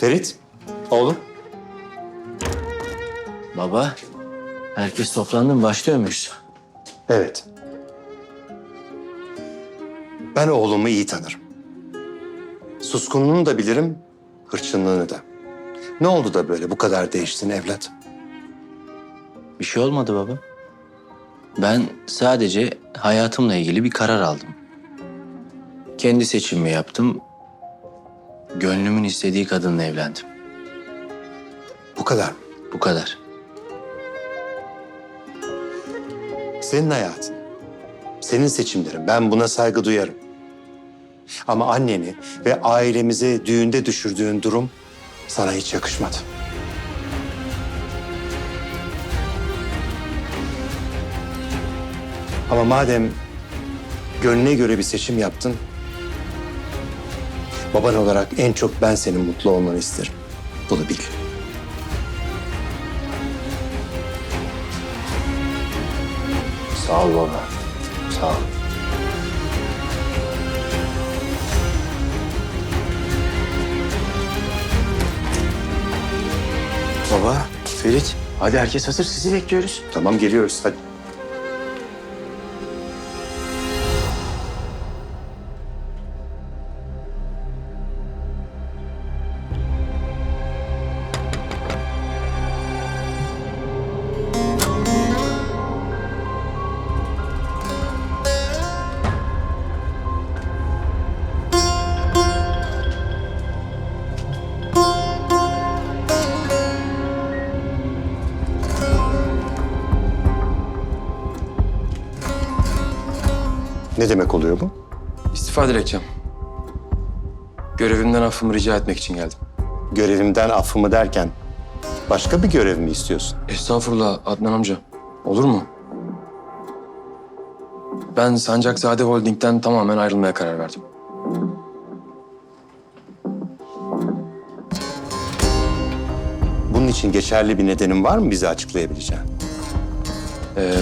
Ferit, oğlum. Baba, herkes toplandı mı? Başlıyor muyuz? Evet. Ben oğlumu iyi tanırım. Suskunluğunu da bilirim, hırçınlığını da. Ne oldu da böyle bu kadar değiştin evlat? Bir şey olmadı baba. Ben sadece hayatımla ilgili bir karar aldım. Kendi seçimimi yaptım. Gönlümün istediği kadınla evlendim. Bu kadar mı? Bu kadar. Senin hayatın. Senin seçimlerin. Ben buna saygı duyarım. Ama anneni ve ailemizi düğünde düşürdüğün durum sana hiç yakışmadı. Ama madem gönlüne göre bir seçim yaptın, baban olarak en çok ben senin mutlu olmanı isterim. Bunu bil. Sağ ol baba. Sağ ol. Baba, Ferit. Hadi herkes hazır. Sizi bekliyoruz. Tamam geliyoruz hadi. Ne demek oluyor bu? İstifa dilekçem. Görevimden affımı rica etmek için geldim. Görevimden affımı derken başka bir görev mi istiyorsun? Estağfurullah Adnan amca. Olur mu? Ben Sancakzade Holding'den tamamen ayrılmaya karar verdim. Bunun için geçerli bir nedenin var mı bize açıklayabileceğin? Ee,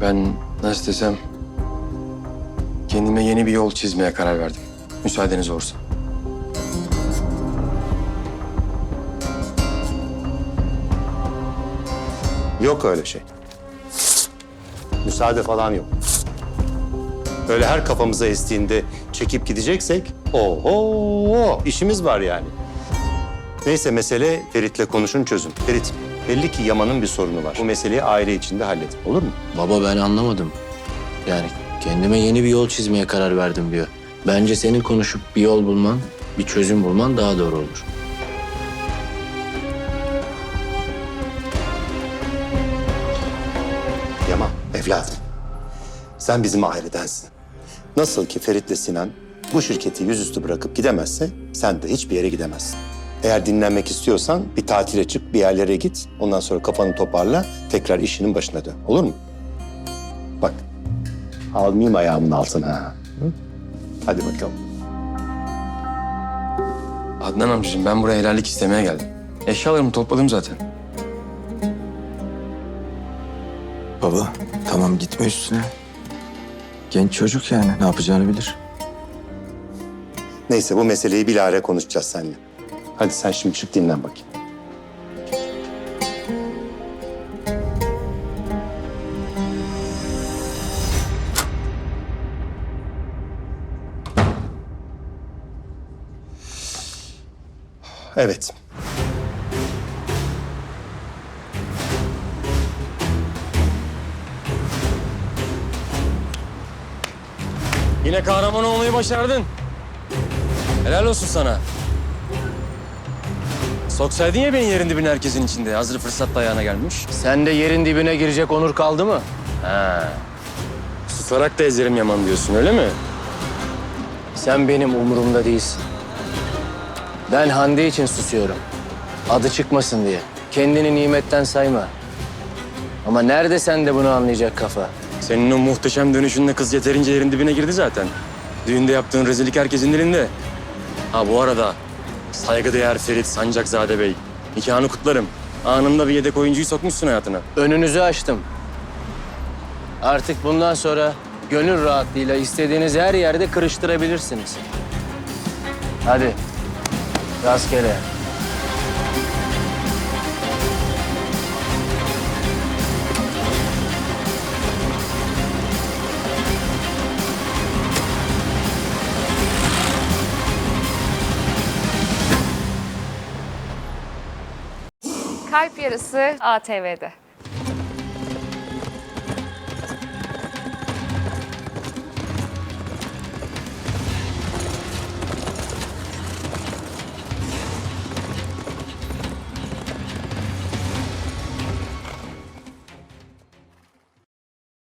ben nasıl desem... Kendime yeni bir yol çizmeye karar verdim. Müsaadeniz olursa. Yok öyle şey. Müsaade falan yok. Öyle her kafamıza estiğinde çekip gideceksek oho işimiz var yani. Neyse mesele Ferit'le konuşun çözün. Ferit belli ki Yaman'ın bir sorunu var. Bu meseleyi aile içinde halledin olur mu? Baba ben anlamadım. Yani kendime yeni bir yol çizmeye karar verdim diyor. Bence senin konuşup bir yol bulman, bir çözüm bulman daha doğru olur. Yaman evladım sen bizim ailedensin. Nasıl ki Ferit'le Sinan bu şirketi yüzüstü bırakıp gidemezse sen de hiçbir yere gidemezsin. Eğer dinlenmek istiyorsan bir tatile çık, bir yerlere git. Ondan sonra kafanı toparla, tekrar işinin başına dön. Olur mu? Almayayım ayağımın altına. Hı? Hadi bakalım. Adnan amcacığım ben buraya helallik istemeye geldim. Eşyalarımı topladım zaten. Baba tamam gitme üstüne. Genç çocuk yani ne yapacağını bilir. Neyse bu meseleyi bilahare konuşacağız seninle. Hadi sen şimdi çık dinlen bakayım. Evet. Yine kahraman olmayı başardın. Helal olsun sana. Soksaydın ya beni yerin dibine herkesin içinde. Hazır fırsat da ayağına gelmiş. Sen de yerin dibine girecek onur kaldı mı? Ha. Susarak da ezerim Yaman diyorsun öyle mi? Sen benim umurumda değilsin. Ben Hande için susuyorum. Adı çıkmasın diye. Kendini nimetten sayma. Ama nerede sende bunu anlayacak kafa? Senin o muhteşem dönüşünle kız yeterince yerin dibine girdi zaten. Düğünde yaptığın rezillik herkesin dilinde. Ha bu arada saygıdeğer Ferit Sancakzade Bey. Nikahını kutlarım. Anında bir yedek oyuncuyu sokmuşsun hayatına. Önünüzü açtım. Artık bundan sonra gönül rahatlığıyla istediğiniz her yerde kırıştırabilirsiniz. Hadi Rastgele. Kalp Yarısı ATV'de.